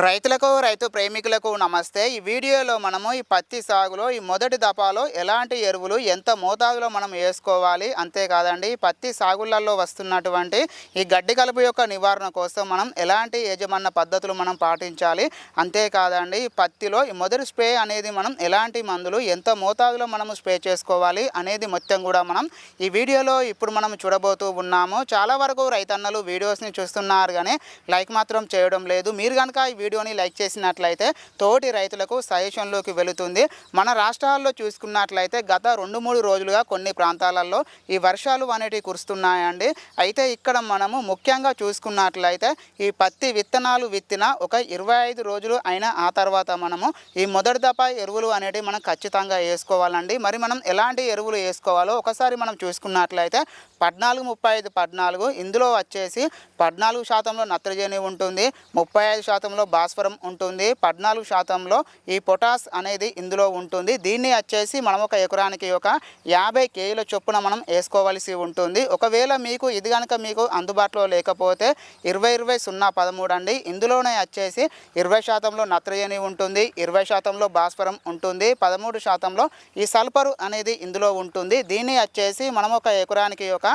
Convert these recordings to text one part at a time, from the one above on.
రైతులకు రైతు ప్రేమికులకు నమస్తే. ఈ వీడియోలో మనము ఈ పత్తి సాగులో ఈ మొదటి దఫాలో ఎలాంటి ఎరువులు ఎంత మోతాదులో మనం వేసుకోవాలి? అంతేకాదండి ఈ పత్తి సాగులలో వస్తున్నటువంటి ఈ గడ్డి కలుపు యొక్క నివారణ కోసం మనం ఎలాంటి యజమాన పద్ధతులు మనం పాటించాలి? అంతేకాదండి ఈ పత్తిలో ఈ మొదటి స్ప్రే అనేది మనం ఎలాంటి మందులు ఎంత మోతాదులో మనము స్ప్రే చేసుకోవాలి అనేది మొత్తం కూడా మనం ఈ వీడియోలో ఇప్పుడు మనం చూడబోతూ ఉన్నాము. చాలా వరకు రైతన్నలు వీడియోస్ని చూస్తున్నారు కానీ లైక్ మాత్రం చేయడం లేదు. మీరు కనుక ఈ వీడియోని లైక్ చేసినట్లయితే తోటి రైతులకు సజెషన్లోకి వెళుతుంది. మన రాష్ట్రాల్లో చూసుకున్నట్లయితే గత రెండు మూడు రోజులుగా కొన్ని ప్రాంతాలలో ఈ వర్షాలు అనేటివి కురుస్తున్నాయండి. అయితే ఇక్కడ మనము ముఖ్యంగా చూసుకున్నట్లయితే ఈ పత్తి విత్తనాలు విత్తిన ఒక ఇరవై ఐదు రోజులు అయిన ఆ తర్వాత మనము ఈ మొదటి దఫా ఎరువులు అనేటివి మనం ఖచ్చితంగా వేసుకోవాలండి. మరి మనం ఎలాంటి ఎరువులు వేసుకోవాలో ఒకసారి మనం చూసుకున్నట్లయితే పద్నాలుగు ముప్పై ఐదు పద్నాలుగు ఇందులో వచ్చేసి పద్నాలుగు శాతంలో నత్రజని ఉంటుంది. ముప్పై ఐదు శాతంలో భాస్వరం ఉంటుంది. పద్నాలుగు శాతంలో ఈ పొటాస్ అనేది ఇందులో ఉంటుంది. దీన్ని వచ్చేసి మనం ఒక ఎకరానికి ఒక యాభై కేజీల చొప్పున మనం వేసుకోవాల్సి ఉంటుంది. ఒకవేళ మీకు ఇది కనుక మీకు అందుబాటులో లేకపోతే ఇరవై ఇరవై సున్నా పదమూడు అండి. ఇందులోనే వచ్చేసి ఇరవై శాతంలో నత్రజని ఉంటుంది. ఇరవై శాతంలో భాస్వరం ఉంటుంది. పదమూడు శాతంలో ఈ సల్ఫరు అనేది ఇందులో ఉంటుంది. దీన్ని వచ్చేసి మనం ఒక ఎకరానికి ఒక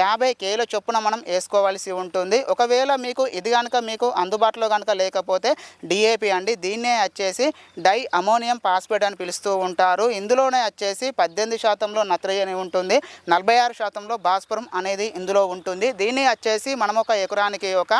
యాభై కేల చొప్పున మనం వేసుకోవాల్సి ఉంటుంది. ఒకవేళ మీకు ఇది కనుక మీకు అందుబాటులో కనుక లేకపోతే డిఏపి అండి. దీన్నే వచ్చేసి డై అమోనియం పాస్పేట్ అని పిలుస్తూ ఉంటారు. ఇందులోనే వచ్చేసి పద్దెనిమిది శాతంలో నత్రజని ఉంటుంది. నలభై ఆరు శాతంలో భాస్వరం అనేది ఇందులో ఉంటుంది. దీన్ని వచ్చేసి మనం ఒక ఎకరానికి ఒక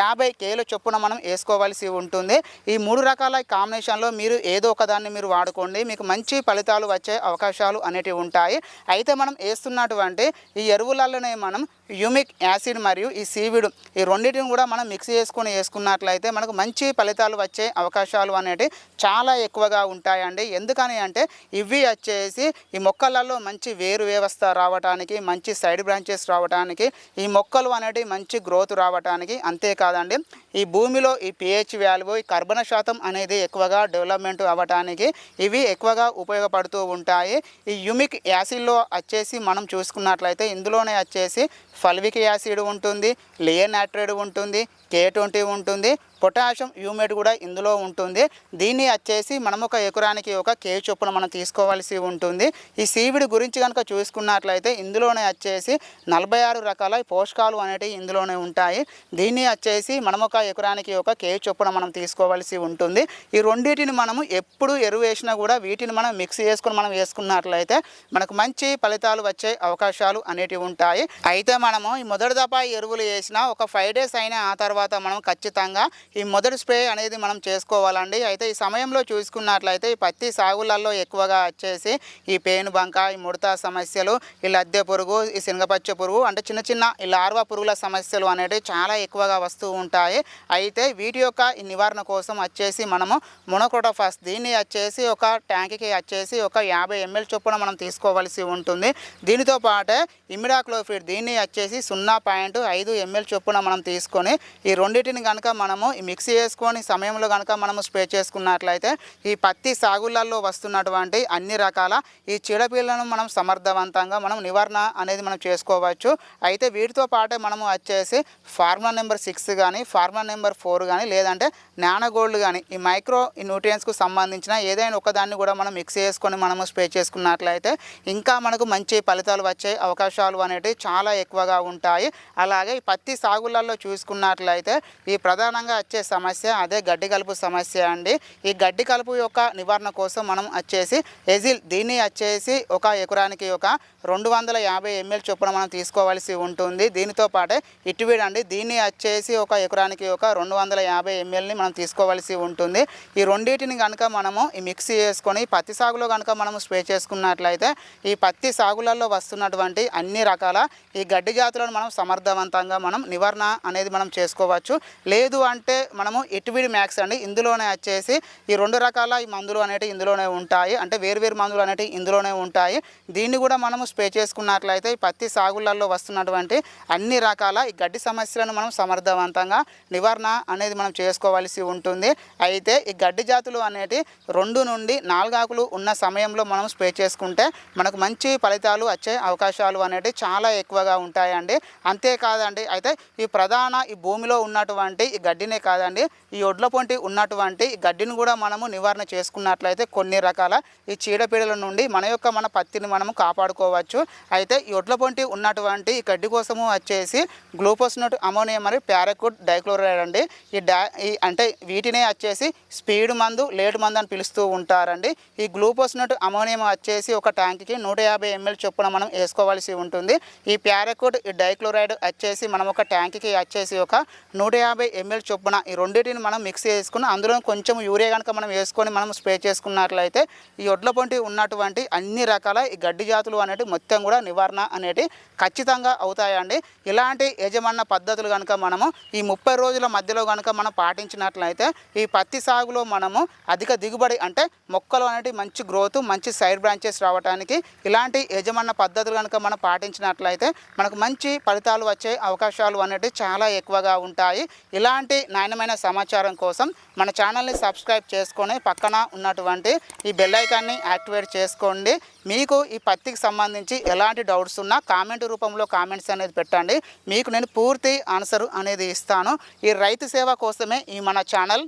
యాభై కేల చొప్పున మనం వేసుకోవాల్సి ఉంటుంది. ఈ మూడు రకాల కాంబినేషన్లో మీరు ఏదో ఒకదాన్ని మీరు వాడుకోండి. మీకు మంచి ఫలితాలు వచ్చే అవకాశాలు అనేటివి ఉంటాయి. అయితే మనం వేస్తున్నటువంటి ఈ ఎరువులలోనే మనం యూమిక్ యాసిడ్ మరియు ఈ సీవిడ్ ఈ రెండింటిని కూడా మనం మిక్స్ చేసుకొని వేసుకున్నట్లయితే మనకు మంచి ఫలితాలు వచ్చే అవకాశాలు అనేవి చాలా ఎక్కువగా ఉంటాయండి. ఎందుకని అంటే ఇవి వచ్చేసి ఈ మొక్కలలో మంచి వేరు వ్యవస్థ రావడానికి మంచి సైడ్ బ్రాంచెస్ రావడానికి ఈ మొక్కలు అనేటివి మంచి గ్రోత్ రావడానికి అంతేకాదండి. ఈ భూమిలో ఈ పిహెచ్ వాల్యూ ఈ కర్బన శాతం అనేది ఎక్కువగా డెవలప్మెంట్ అవ్వడానికి ఇవి ఎక్కువగా ఉపయోగపడుతూ ఉంటాయి. ఈ యుమిక్ యాసిడ్లో వచ్చేసి మనం చూసుకున్నట్లయితే ఇందులోనే వచ్చేసి ఫల్విక్ యాసిడ్ ఉంటుంది లియనాట్రేడ్ ఉంటుంది కే ట్వంటీ ఉంటుంది. పొటాషియం హ్యూమేట్ కూడా ఇందులో ఉంటుంది. దీన్ని వచ్చేసి మనం ఒక ఎకరానికి ఒక కే చొప్పున మనం తీసుకోవాల్సి ఉంటుంది. ఈ సీవిడి గురించి కనుక చూసుకున్నట్లయితే ఇందులోనే వచ్చేసి నలభై ఆరు రకాల పోషకాలు అనేటివి ఇందులోనే ఉంటాయి. దీన్ని వచ్చేసి మనం ఒక ఎకరానికి ఒక కే చొప్పున మనం తీసుకోవాల్సి ఉంటుంది. ఈ రెండింటిని మనము ఎప్పుడు ఎరువు వేసినా కూడా వీటిని మనం మిక్స్ చేసుకొని మనం వేసుకున్నట్లయితే మనకు మంచి ఫలితాలు వచ్చే అవకాశాలు అనేటివి ఉంటాయి. అయితే మనము ఈ మొదటి దఫా ఎరువులు వేసిన ఒక ఫైవ్ డేస్ అయిన ఆ తర్వాత మనం ఖచ్చితంగా ఈ మొదటి స్ప్రే అనేది మనం చేసుకోవాలండి. అయితే ఈ సమయంలో చూసుకున్నట్లయితే ఈ పత్తి సాగులలో ఎక్కువగా వచ్చేసి ఈ పేను బంక ఈ ముడత సమస్యలు ఈ లద్దె పురుగు ఈ శనగపచ్చ పురుగు అంటే చిన్న చిన్న ఈ లార్వా పురుగుల సమస్యలు అనేటివి చాలా ఎక్కువగా వస్తూ ఉంటాయి. అయితే వీటి యొక్క ఈ నివారణ కోసం వచ్చేసి మనము మొనోక్రోటోఫాస్ దీన్ని వచ్చేసి ఒక ట్యాంక్కి వచ్చేసి ఒక యాభై ఎంఎల్ చొప్పున మనం తీసుకోవాల్సి ఉంటుంది. దీనితో పాటే ఇమిడాక్లోఫిడ్ దీన్ని వచ్చేసి సున్నా పాయింట్ ఐదు ఎంఎల్ చొప్పున మనం తీసుకొని ఈ రెండింటిని కనుక మనము మిక్సీ చేసుకొని సమయంలో కనుక మనము స్ప్రే చేసుకున్నట్లయితే ఈ పత్తి సాగులలో వస్తున్నటువంటి అన్ని రకాల ఈ చీడపీడలను మనం సమర్థవంతంగా మనం నివారణ అనేది మనం చేసుకోవచ్చు. అయితే వీటితో పాటే మనము వచ్చేసి ఫార్ములా నెంబర్ సిక్స్ కానీ ఫార్ములా నెంబర్ ఫోర్ కానీ లేదంటే నానగోల్డ్ కానీ ఈ మైక్రో న్యూట్రియన్స్కు సంబంధించిన ఏదైనా ఒకదాన్ని కూడా మనం మిక్స్ చేసుకొని మనము స్ప్రే చేసుకున్నట్లయితే ఇంకా మనకు మంచి ఫలితాలు వచ్చే అవకాశాలు అనేటివి చాలా ఎక్కువగా ఉంటాయి. అలాగే ఈ పత్తి సాగులలో చూసుకున్నట్లయితే ఈ ప్రధానంగా వచ్చే సమస్య అదే గడ్డి కలుపు సమస్య అండి. ఈ గడ్డి కలుపు యొక్క నివారణ కోసం మనం వచ్చేసి ఎజిల్ దీన్ని వచ్చేసి ఒక ఎకరానికి ఒక రెండు వందల యాభై ఎంఎల్ చొప్పున మనం తీసుకోవాల్సి ఉంటుంది. దీనితో పాటే ఇటువీడ్ అండి దీన్ని వచ్చేసి ఒక ఎకరానికి ఒక రెండు వందల యాభై ఎంఎల్ని మనం తీసుకోవాల్సి ఉంటుంది. ఈ రెండింటిని కనుక మనము ఈ మిక్స్ చేసుకొని పత్తి సాగులో కనుక మనం స్ప్రే చేసుకున్నట్లయితే ఈ పత్తి సాగులలో వస్తున్నటువంటి అన్ని రకాల ఈ గడ్డి జాతులను మనం సమర్థవంతంగా మనం నివారణ అనేది మనం చేసుకోవచ్చు. లేదు అంటే మనము ఎటువిడి మ్యాక్స్ అండి? ఇందులోనే వచ్చేసి ఈ రెండు రకాల ఈ మందులు అనేటివి ఇందులోనే ఉంటాయి. అంటే వేరువేరు మందులు అనేటివి ఇందులోనే ఉంటాయి. దీన్ని కూడా మనము స్ప్రే చేసుకున్నట్లయితే ఈ పత్తి సాగులలో వస్తున్నటువంటి అన్ని రకాల ఈ గడ్డి సమస్యలను మనం సమర్థవంతంగా నివారణ అనేది మనం చేసుకోవాల్సి ఉంటుంది. అయితే ఈ గడ్డి జాతులు అనేటి రెండు నుండి నాలుగాకులు ఉన్న సమయంలో మనం స్ప్రే చేసుకుంటే మనకు మంచి ఫలితాలు వచ్చే అవకాశాలు అనేటివి చాలా ఎక్కువగా ఉంటాయండి. అంతేకాదండి అయితే ఈ ప్రధాన ఈ భూమిలో ఉన్నటువంటి ఈ గడ్డినే కాదండి. ఈ ఒడ్ల పొంటి ఉన్నటువంటి గడ్డిని కూడా మనము నివారణ చేసుకున్నట్లయితే కొన్ని రకాల ఈ చీడపీడల నుండి మన యొక్క మన పత్తిని మనము కాపాడుకోవచ్చు. అయితే ఈ ఒడ్ల పొంటి ఉన్నటువంటి ఈ గడ్డి కోసము వచ్చేసి గ్లూకోస్ నోట్ అమోనియం మరియు ప్యారకుడ్ డైక్లోరైడ్ అండి. ఈ డా ఈ అంటే వీటినే వచ్చేసి స్పీడ్ మందు లేట్ మందు అని పిలుస్తూ ఉంటారండి. ఈ గ్లూకోస్ నోట్ అమోనియం వచ్చేసి ఒక ట్యాంక్కి నూట యాభై ఎంఎల్ చొప్పున మనం వేసుకోవాల్సి ఉంటుంది. ఈ ప్యారకుడ్ ఈ డైక్లోరైడ్ వచ్చేసి మనం ఒక ట్యాంక్కి వచ్చేసి ఒక నూట యాభై ఎంఎల్ చొప్పున ఈ రెండింటిని మనం మిక్స్ చేసుకుని అందులో కొంచెం యూరియా కనుక మనం వేసుకొని మనం స్ప్రే చేసుకున్నట్లయితే ఈ ఒడ్ల పొంటి ఉన్నటువంటి అన్ని రకాల ఈ గడ్డి జాతులు అనేవి మొత్తం కూడా నివారణ అనేటి ఖచ్చితంగా అవుతాయండి. ఇలాంటి యజమాన పద్ధతులు కనుక మనము ఈ ముప్పై రోజుల మధ్యలో కనుక మనం పాటించినట్లయితే ఈ పత్తి సాగులో మనము అధిక దిగుబడి అంటే మొక్కలు అనేటివి మంచి గ్రోత్ మంచి సైడ్ బ్రాంచెస్ రావడానికి ఇలాంటి యజమాన పద్ధతులు కనుక మనం పాటించినట్లయితే మనకు మంచి ఫలితాలు వచ్చే అవకాశాలు అనేటివి చాలా ఎక్కువగా ఉంటాయి. ఇలాంటి నాణ్యమైన సమాచారం కోసం మన ఛానల్ని సబ్స్క్రైబ్ చేసుకొని పక్కన ఉన్నటువంటి ఈ బెల్ ఐకాన్ని యాక్టివేట్ చేసుకోండి. మీకు ఈ పత్తికి సంబంధించి ఎలాంటి డౌట్స్ ఉన్నా కామెంట్ రూపంలో కామెంట్స్ అనేది పెట్టండి. మీకు నేను పూర్తి ఆన్సర్ అనేది ఇస్తాను. ఈ రైతు సేవ కోసమే ఈ మన ఛానల్